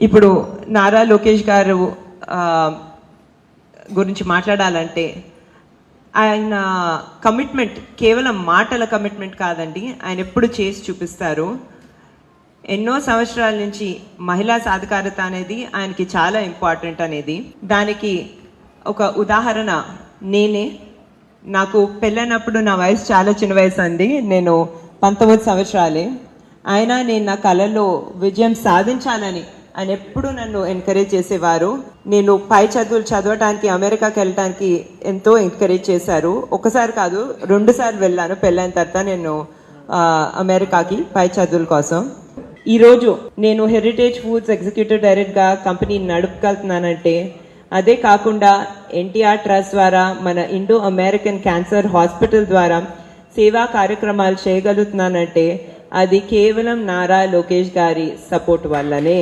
ఇప్పుడు నారా లోకేష్ గారు గురించి మాట్లాడాలంటే ఆయన కమిట్మెంట్ కేవలం మాటల కమిట్మెంట్ కాదండి. ఆయన ఎప్పుడు చేసి చూపిస్తారు. ఎన్నో సంవత్సరాల నుంచి మహిళా సాధికారత అనేది ఆయనకి చాలా ఇంపార్టెంట్ అనేది. దానికి ఒక ఉదాహరణ నేనే. నాకు పెళ్ళైనప్పుడు నా వయసు చాలా చిన్న వయసు అండి. నేను పంతొమ్మిది సంవత్సరాలే. అయినా నేను నా కళలో విజయం సాధించాలని ఆయన ఎప్పుడు నన్ను ఎంకరేజ్ చేసేవారు. నేను పై చదువులు చదవటానికి అమెరికాకి వెళ్ళటానికి ఎంతో ఎంకరేజ్ చేశారు. ఒకసారి కాదు రెండు సార్లు వెళ్ళాను. పెళ్ళైన తర్వాత నేను అమెరికాకి పై చదువుల కోసం. ఈరోజు నేను హెరిటేజ్ ఫుడ్స్ ఎగ్జిక్యూటివ్ డైరెక్ట్గా కంపెనీ నడుపుకెళ్తున్నానంటే అదే కాకుండా ఎన్టీఆర్ ట్రస్ట్ ద్వారా మన ఇండో అమెరికన్ క్యాన్సర్ హాస్పిటల్ ద్వారా సేవా కార్యక్రమాలు చేయగలుగుతున్నానంటే అది కేవలం నారా లోకేష్ గారి సపోర్ట్ వల్లనే.